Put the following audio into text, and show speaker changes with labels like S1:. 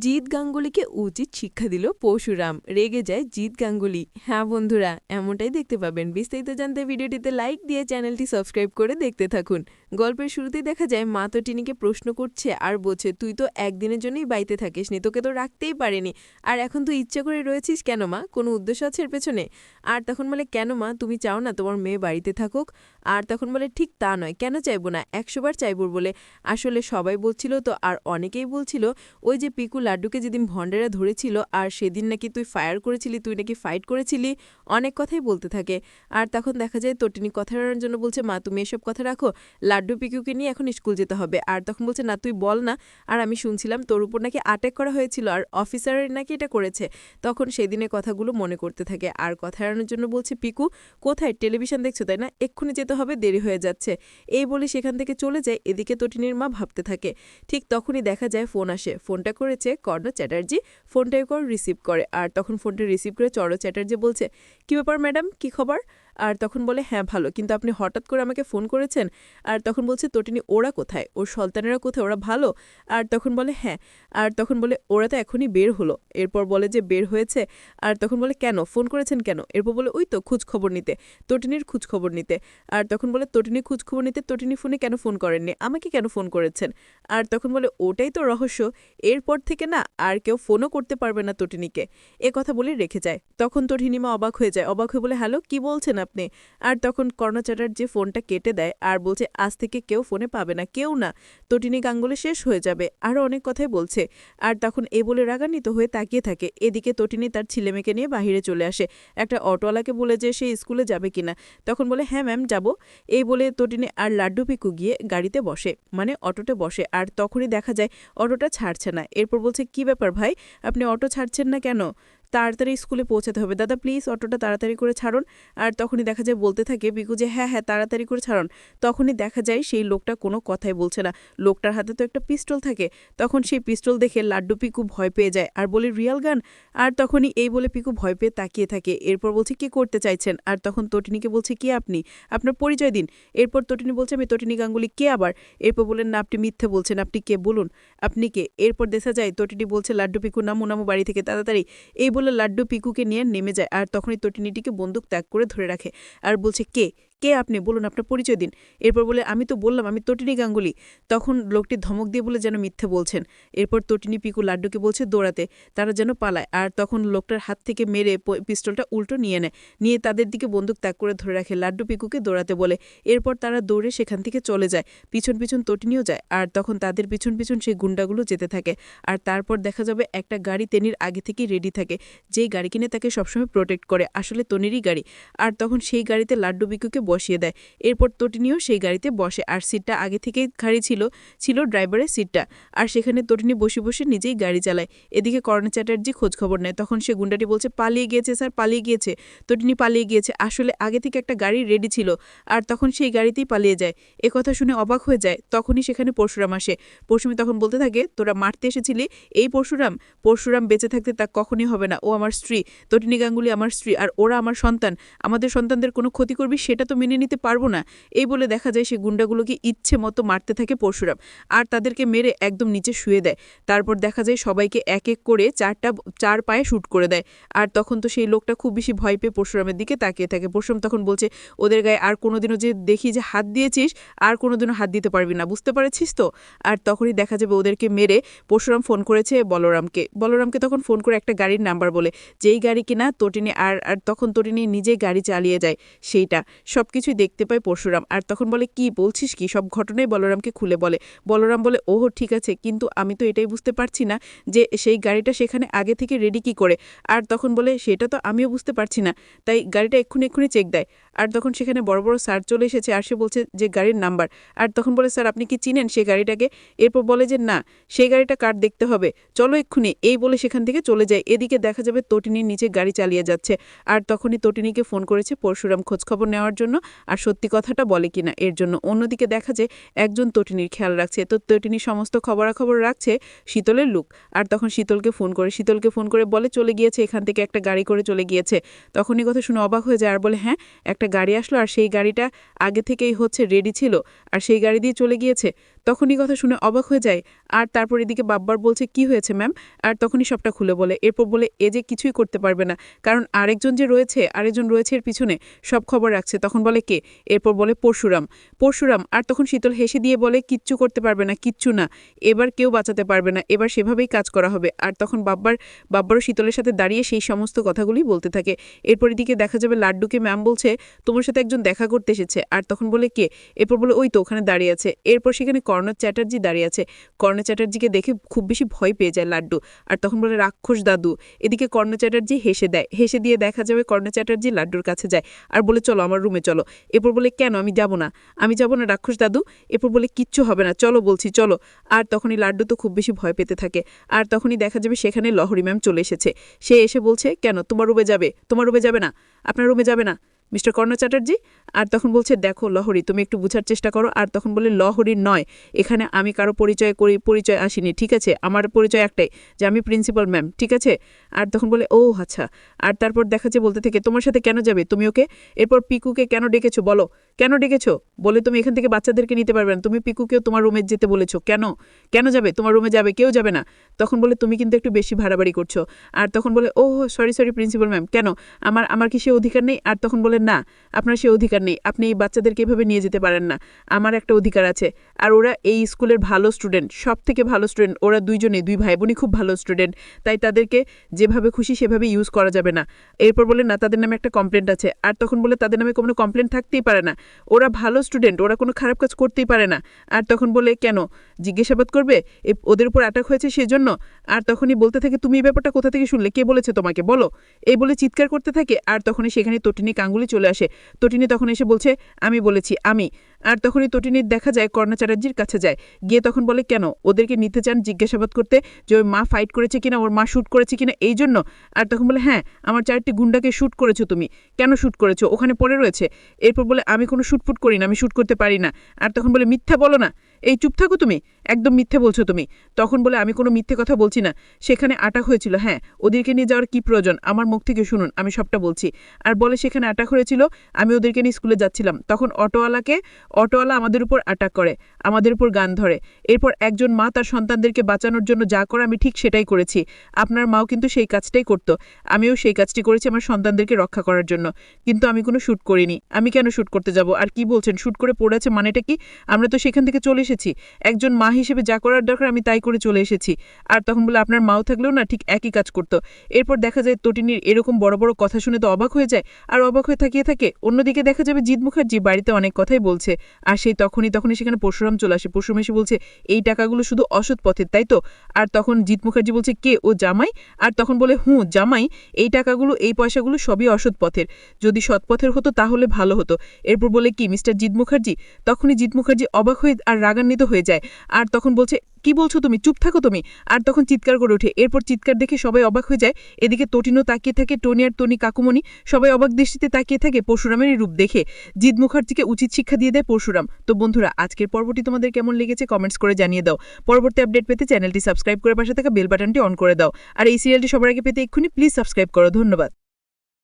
S1: জিৎ গাঙ্গুলিকে উচিত শিক্ষা দিল পরশুরাম। রেগে যায় জিৎ গাঙ্গুলি। হ্যাঁ বন্ধুরা, এমনটাই দেখতে পাবেন। বিস্তারিত জানতে ভিডিওটিতে লাইক দিয়ে চ্যানেলটি সাবস্ক্রাইব করে দেখতে থাকুন। গল্পের শুরুতেই দেখা যায়, মা তো টিনিকে প্রশ্ন করছে আর বলছে, তুই তো একদিনের জন্যই বাড়িতে থাকিস নি, তোকে তো রাখতেই পারেনি। আর এখন তুই ইচ্ছা করে রয়েছিস কেন মা? কোনো উদ্দেশ্য আছে এর পেছনে? আর তখন বলে, কেন মা? তুমি চাও না তোমার মেয়ে বাড়িতে থাকুক? আর তখন বলে, ঠিক তা নয়, কেন চাইব না? একশোবার চাইব বলে। আসলে সবাই বলছিল তো, আর অনেকেই বলছিল, ওই যে পিকু লাড্ডুকে যেদিন ভণ্ডেরা ধরেছিল আর সেদিন নাকি তুই ফায়ার করেছিলি, তুই নাকি ফাইট করেছিলি? অনেক কথাই বলতে থাকে। আর তখন দেখা যায় তটিনী কথা রাখার জন্য বলছে, মা, তুমি এসব কথা রাখো, লাড্ডু পিকুকে নিয়ে এখন স্কুল যেতে হবে। আর তখন বলছে, না, তুই বল না। আর আমি শুনছিলাম, তোর উপর নাকি অ্যাটাক করা হয়েছিল আর অফিসারের নাকি এটা করেছে। তখন সেদিনের কথাগুলো মনে করতে থাকে। আর কথা এড়ানোর জন্য বলছে, পিকু, কোথায়? টেলিভিশন দেখছ, তাই না? এক্ষুনি যেতে হবে, দেরি হয়ে যাচ্ছে। এই বলে সেখান থেকে চলে যায়, এদিকে তটিনীর মা ভাবতে থাকে। ঠিক তখনই দেখা যায়, ফোন আসে। ফোনটা করেছে কর্ণ চ্যাটার্জি। ফোনটা কর রিসিভ করে। আর তখন ফোনটা রিসিভ করে চড় চ্যাটার্জি বলছে, কী ব্যাপার ম্যাডাম? কী খবর? আর তখন বলে হ্যাঁ ভালো। কিন্তু আপনি হঠাৎ করে আমাকে ফোন করেছেন আর তখন বলছে, তটিনী, ওরা কোথায়? ওর সন্তানেরা কোথায়? ওরা ভালো? আর তখন বলে হ্যাঁ। আর তখন বলে, ওরা তো এখনই বের হলো। এরপর বলে যে, বের হয়েছে? আর তখন বলে, কেন? ফোন করেছেন কেন? এরপর বলে, ওই তো খোঁজ খবর নিতে, তটিনীর খোঁজ খবর নিতে। আর তখন বলে তটিনী খোঁজ খবর নিতে, তটিনী ফোনে কেন ফোন করেননি? আমাকে কেন ফোন করেছেন? আর তখন বলে, ওটাই তো রহস্য। এরপর থেকে না আর কেউ ফোনও করতে পারবে না তটিনীকে। এ কথা বলে রেখে যায়। তখন তটিনীমা অবাক হয়ে যায়। অবাক হয়ে বলে, হ্যালো, কি বলছেন আপনি? আর তখন কর্ণ যে ফোনটা কেটে দেয় আর বলছে, আজ থেকে কেউ ফোনে পাবে না, কেউ না। তটিনী গাঙ্গুলি শেষ হয়ে যাবে। আরও অনেক কথাই বলছে। আর তখন এ বলে রাগান্বিত হয়ে তাকিয়ে থাকে। এদিকে তটিনী তার ছেলেমেয়েকে নিয়ে বাহিরে চলে আসে। একটা অটোওয়ালাকে বলে যে, সে স্কুলে যাবে কিনা তখন বলে হ্যাঁ ম্যাম, যাব। এই বলে তটিনী আর লাড্ডু পিকু গিয়ে গাড়িতে বসে। মানে অটোতে বসে। আর তখনই দেখা যায় অটোটা ছাড়ছে না। এরপর বলছে, কি ব্যাপার ভাই? আপনি অটো ছাড়ছেন না কেন? তাড়াতাড়ি স্কুলে পৌঁছাতে হবে। দাদা প্লিজ অটোটা তাড়াতাড়ি করে ছাড়ুন। আর তখনই দেখা যায়, বলতে থাকে, বিকু যে হ্যাঁ হ্যাঁ তাড়াতাড়ি করে ছাড়ুন। তখনই দেখা যায়, সেই লোকটা কোনো কথাই বলছে না। লোকটার হাতে তো একটা পিস্তল থাকে। তখন সেই পিস্তল দেখে লাড্ডু পিকু ভয় পেয়ে যায় আর বলে, রিয়াল গান? আর তখনই এই বলে পিকু ভয় পেয়ে তাকিয়ে থাকে। এরপর বলছে, কি করতে চাইছেন? আর তখন তটিনীকে বলছে, কি আপনি? আপনার পরিচয় দিন। এরপর তটিনী বলছে, আমি তটিনী গাঙ্গুলি, কে আবার? এরপর বলেন না, আপনি মিথ্যে বলছেন, আপনি কে? বলুন, আপনি কে? এরপর দেখা যায়, তটিনী বলছে, লাড্ডু পিকু, নামু নামু বাড়ি থেকে, তাড়াতাড়ি। এই বলে লাড্ডু পিকুকে নিয়ে নেমে যায় আর তখনই তটিনিটিকে বন্দুক ত্যাগ করে ধরে রাখে। আর বলছে, কে? কে আপনি? বলুন, আপনার পরিচয় দিন। এরপর বলে, আমি তো বললাম, আমি তটিনী গাঙ্গুলি। তখন লোকটি ধমক দিয়ে বলে, যেন মিথ্যে বলছেন। এরপর তটিনী পিকু লাড্ডুকে বলছে, দৌড়াতে। তারা যেন পালায়। আর তখন লোকটার হাত থেকে মেরে পিস্তলটা উল্টো নিয়ে নেয়। নিয়ে তাদের দিকে বন্দুক ত্যাগ করে ধরে রাখে। লাড্ডু পিকুকে দৌড়াতে বলে। এরপর তারা দৌড়ে সেখান থেকে চলে যায়। পিছন পিছন তটিনীও যায়। আর তখন তাদের পিছন পিছন সেই গুন্ডাগুলো যেতে থাকে। আর তারপর দেখা যাবে, একটা গাড়ি তেনির আগে থেকেই রেডি থাকে। যেই গাড়ি কিনে তাকে সবসময় প্রোটেক্ট করে। আসলে তনিরই গাড়ি। আর তখন সেই গাড়িতে লাড্ডু পিকুকে বসিয়ে দেয়। এরপর তটিনীও সেই গাড়িতে বসে। আর সিটটা আগে থেকেই খাড়ি ছিল ছিল ড্রাইভারের সিটটা। আর সেখানে তটিনী বসে বসে নিজেই গাড়ি চালায়। এদিকে করণ চ্যাটার্জি খোঁজখবর নেয়। তখন সে গুন্ডাটি বলছে, পালিয়ে গিয়েছে স্যার, পালিয়ে গিয়েছে। তটিনী পালিয়ে গিয়েছে। আসলে আগে থেকে একটা গাড়ি রেডি ছিল। আর তখন সেই গাড়িতেই পালিয়ে যায়। এ কথা শুনে অবাক হয়ে যায়। তখনই সেখানে পরশুরাম আসে। পরশুমি তখন বলতে থাকে, তোরা মারতে এসেছিলি? এই পরশুরাম? পরশুরাম বেঁচে থাকতে তা কখনই হবে না। ও আমার স্ত্রী। তটিনী গাঙ্গুলি আমার স্ত্রী। আর ওরা আমার সন্তান। আমাদের সন্তানদের কোনো ক্ষতি করবি সেটা তো মেনে নিতে পারব না। এই বলে দেখা যায় সে গুন্ডাগুলোকে ইচ্ছে মতো মারতে থাকে পরশুরাম। আর তাদেরকে মেরে একদম নিচে শুয়ে দেয়। তারপর দেখা যায় সবাইকে এক এক করে চারটা, চার পায়ে শ্যুট করে দেয়। আর তখন তো সেই লোকটা খুব বেশি ভয় পেয়ে পরশুরামের দিকে তাকিয়ে থাকে। পরশুরাম তখন বলছে, ওদের গায়ে আর কোনোদিনও যে দেখি যে হাত দিয়েছিস, আর কোনোদিনও হাত দিতে পারবি না। বুঝতে পারছিস তো? আর তখনই দেখা যাবে ওদেরকে মেরে পরশুরাম ফোন করেছে বলরামকে। বলরামকে তখন ফোন করে একটা গাড়ির নাম্বার বলে, যেই গাড়ি কিনা তটিনী, আর আর তখন তটিনী নিজেই গাড়ি চালিয়ে যায়, সেইটা। সব কিছুই দেখতে পায় পরশুরাম। আর তখন বলে, কি বলছিস কি? সব ঘটনাই বলরামকে খুলে বলে। বলরাম বলে, ওহ, ঠিক আছে। কিন্তু আমি তো এটাই বুঝতে পারছি না যে সেই গাড়িটা সেখানে আগে থেকে রেডি কি করে। আর তখন বলে, সেটা তো আমিও বুঝতে পারছি না। তাই গাড়িটা এক্ষুনি এক্ষুনি চেক দেয়। আর তখন সেখানে বড় বড় স্যার চলে এসেছে আর সে বলছে যে, গাড়ির নাম্বার আর তখন বলে, স্যার, আপনি কি চিনেন সেই গাড়িটাকে? এরপর বলে যে, না, সেই গাড়িটা কার দেখতে হবে? চলো এক্ষুনি। এই বলে সেখান থেকে চলে যায়। এদিকে দেখা যাবে, তটিনীর নিচে গাড়ি চালিয়ে যাচ্ছে। আর তখনই তটিনীকে ফোন করেছে পরশুরাম। খোঁজখবর নেওয়ার জন্য আর সত্যি কথাটা বলে কিনা, এর জন্য অন্যদিকে দেখা যায় একজন তটিনীর খেয়াল রাখছে। তো তটিনী সমস্ত খবরাখবর রাখছে শীতলের লুক। আর তখন শীতলকে ফোন করে, শীতলকে ফোন করে বলে চলে গিয়েছে, এখান থেকে একটা গাড়ি করে চলে গিয়েছে। তখনই কথা শুনে অবাক হয়ে যায় আর বলে হ্যাঁ একটা গাড়ি আসলো। আর সেই গাড়িটা আগে থেকেই হচ্ছে রেডি ছিল। আর সেই গাড়ি দিয়ে চলে গিয়েছে।
S2: তখনই কথা শুনে অবাক হয়ে যায়। আর তারপর এদিকে বাব্বার বলছে, কি হয়েছে ম্যাম? আর তখনই সবটা খুলে বলে। এরপর বলে, এ যে কিছুই করতে পারবে না। কারণ আরেকজন যে রয়েছে, আরেকজন রয়েছে এর পিছনে সব খবর রাখছে। তখন বলে কে? এরপর বলে, পরশুরাম। পরশুরাম, আর তখন শীতল হেসে দিয়ে বলে, কিচ্ছু করতে পারবে না, কিচ্ছু না। এবার কেউ বাঁচাতে পারবে না। এবার সেভাবেই কাজ করা হবে। আর তখন বাব্বার, বাব্বারও শীতলের সাথে দাঁড়িয়ে সেই সমস্ত কথাগুলি বলতে থাকে। এরপর এদিকে দেখা যাবে, লাড্ডুকে ম্যাম বলছে, তোমার সাথে একজন দেখা করতে এসেছে। আর তখন বলে কে? এরপর বলে, ওই তো, ওখানে দাঁড়িয়ে আছে। এরপর সেখানে কর্ণ চ্যাটার্জি দাঁড়িয়ে আছে। কর্ণ চ্যাটার্জিকে দেখে খুব বেশি ভয় পেয়ে যায় লাড্ডু। আর তখন বলে, রাক্ষস দাদু। এদিকে কর্ণ চ্যাটার্জি হেসে দেয়। হেসে দিয়ে দেখা যাবে কর্ণ চ্যাটার্জি লাড্ডুর কাছে যায়। আর বলে, চলো আমার রুমে চলো। এরপর বলে, কেন? আমি যাব না। আমি যাব না, রাক্ষস দাদু? এরপর বলে, কিচ্ছু হবে না। চলো বলছি, চলো। আর তখনই লাড্ডু তো খুব বেশি ভয় পেতে থাকে। আর তখনই দেখা যাবে সেখানে লহরি ম্যাম চলে এসেছে। সে এসে বলছে, কেন? তোমার রুমে যাবে? তোমার রুমে যাবে না? আপনার রুমে যাবে না? মিস্টার কর্ণ চ্যাটার্জি, আর তখন বলছে, দেখো লহরি, তুমি একটু বুঝার চেষ্টা করো। আর তখন বলে লহরির নয়, এখানে আমি কারও পরিচয় করি, পরিচয় আসিনি, ঠিক আছে? আমার পরিচয় একটাই, যে আমি প্রিন্সিপাল, ম্যাম, ঠিক আছে? আর তখন বলে, ও আচ্ছা। আর তারপর দেখা যাচ্ছে বলতে থেকে, তোমার সাথে কেন যাবে? তুমি ওকে? এরপর পিকুকে, কেন ডেকেছো? বলো। কেন ডেকেছো? বলে, তুমি এখান থেকে বাচ্চাদেরকে নিতে পারবে না। তুমি পিকুকেও তোমার রুমে যেতে বলেছ। কেন? কেন যাবে? তোমার রুমে যাবে, কেউ যাবে না। তখন বলে, তুমি কিন্তু একটু বেশি ভাড়াবাড়ি করছ। আর তখন বলে ও সরি সরি, প্রিন্সিপাল, ম্যাম, কেন? আমার আমার কি সে অধিকার নেই? আর তখন বলে না, আপনার সে অধিকার নেই। আপনি এই বাচ্চাদেরকে এভাবে নিয়ে যেতে পারেন না। আমার একটা অধিকার আছে। আর ওরা এই স্কুলের ভালো স্টুডেন্ট সব থেকে ভালো স্টুডেন্ট, ওরা দুইজনে দুই ভাই বোনই খুব ভালো স্টুডেন্ট। তাই তাদেরকে যেভাবে খুশি সেভাবে ইউজ করা যাবে না। এরপর বলে, না, তাদের নামে একটা কমপ্লেন্ট আছে। আর তখন বলে, তাদের নামে কোনো কমপ্লেন্ট থাকতেই পারে না। ওরা ভালো স্টুডেন্ট, ওরা কোনো খারাপ কাজ করতেই পারে না। আর তখন বলে, কেন? জিজ্ঞাসাবাদ করবে? ওদের উপর অ্যাটাক হয়েছে সেজন্য? আর তখনই বলতে থাকে, তুমি এই ব্যাপারটা কোথা থেকে শুনলে? কে বলেছে তোমাকে? বলো। এই বলে চিৎকার করতে থাকে, আর তখনই সেখানে তটিনী, কাঙ্গুলি চলে আসে। তটিনী তখন এসে বলছে, আমি বলেছি, আমি। আর তখনই তটিনীর দেখা যায় কর্ণা চ্যাটার্জির কাছে যায়। গিয়ে তখন বলে, কেন? ওদেরকে নিতে চান জিজ্ঞাসাবাদ করতে যে ওর মা ফাইট করেছে কিনা, ওর মা শ্যুট করেছে কিনা, এই জন্য? আর তখন বলে হ্যাঁ আমার চারটি গুন্ডাকে শ্যুট করেছ তুমি। কেন শ্যুট করেছ? ওখানে পড়ে রয়েছে। এরপর বলে, আমি কোনো শ্যুটফুট করি না, আমি শ্যুট করতে পারি না। আর তখন বলে, মিথ্যা বলো না। এই চুপ থাকো তুমি, একদম মিথ্যে বলছো তুমি। তখন বলে, আমি কোনো মিথ্যে কথা বলছি না। সেখানে আটাক হয়েছিল হ্যাঁ ওদেরকে নিয়ে যাওয়ার কি প্রয়োজন? আমার মুখ থেকে শুনুন, আমি সবটা বলছি। আর বলে, সেখানে আটাক হয়েছিল, আমি ওদেরকে নিয়ে স্কুলে যাচ্ছিলাম। তখন অটোওয়ালাকে, অটোওয়ালা আমাদের উপর আটাক করে, আমাদের উপর গান ধরে। এরপর একজন মা তার সন্তানদেরকে বাঁচানোর জন্য যা করে, আমি ঠিক সেটাই করেছি। আপনার মাও কিন্তু সেই কাজটাই করতো। আমিও সেই কাজটি করেছি আমার সন্তানদেরকে রক্ষা করার জন্য। কিন্তু আমি কোনো শ্যুট করিনি। আমি কেন শ্যুট করতে যাব? আর কি বলছেন? শ্যুট করে পড়েছে মানেটা কি? আমরা তো সেখান থেকে চলে এসেছি। একজন মা হিসেবে যা করার দরকার আমি তাই করে চলে এসেছি। আর তখন বলে, আপনার মাও থাকলেও না ঠিক একই কাজ করতো। এরপর দেখা যায় তটিনীর এরকম বড় বড় কথা শুনে তো অবাক হয়ে যায়। আর অবাক হয়ে থাকিয়ে থাকে, অন্যদিকে দেখা যাবে জিৎ মুখার্জি বাড়িতে অনেক কথাই বলছে। আর সেই তখনই তখনই সেখানে পরশুরাম চলে আসে। পরশুরাম এসে বলছে, এই টাকাগুলো শুধু অসৎ পথের তাই তো? আর তখন জিৎ মুখার্জি বলছে, কে? ও জামাই? আর তখন বলে, হুঁ, জামাই। এই টাকাগুলো, এই পয়সাগুলো সবই অসৎ পথের। যদি সৎ পথের হতো তাহলে ভালো হতো। এরপর বলে, কি, মিস্টার জিৎ মুখার্জি? তখনই জিৎ মুখার্জি অবাক হয়ে আর রাগান্বিত হয়ে যায়। আর তখন বলছে, কি বলছো তুমি? চুপ থাকো তুমি। আর তখন চিৎকার করে ওঠে। এরপর চিৎকার দেখে সবাই অবাক হয়ে যায়। এদিকে তটিনও তাকিয়ে থাকে, টনি আর টনি কাকুমণি। সবাই অবাক দৃষ্টিতে তাকিয়ে থাকে পরশুরামের রূপ দেখে। জিৎ মুখার্জিকে উচিত শিক্ষা দিয়ে দেয় পরশুরাম। তো বন্ধুরা, আজকের পর্বটি তোমাদের কেমন লেগেছে কমেন্টস করে জানিয়ে দাও। পরবর্তী আপডেট পেতে চ্যানেলটি সাবস্ক্রাইব করে পাশে থাকা বেল বাটনটি অন করে দাও। আর এই সিরিয়ালটি সবার আগে পেতে এক্ষুনি প্লিজ সাবস্ক্রাইব করো। ধন্যবাদ।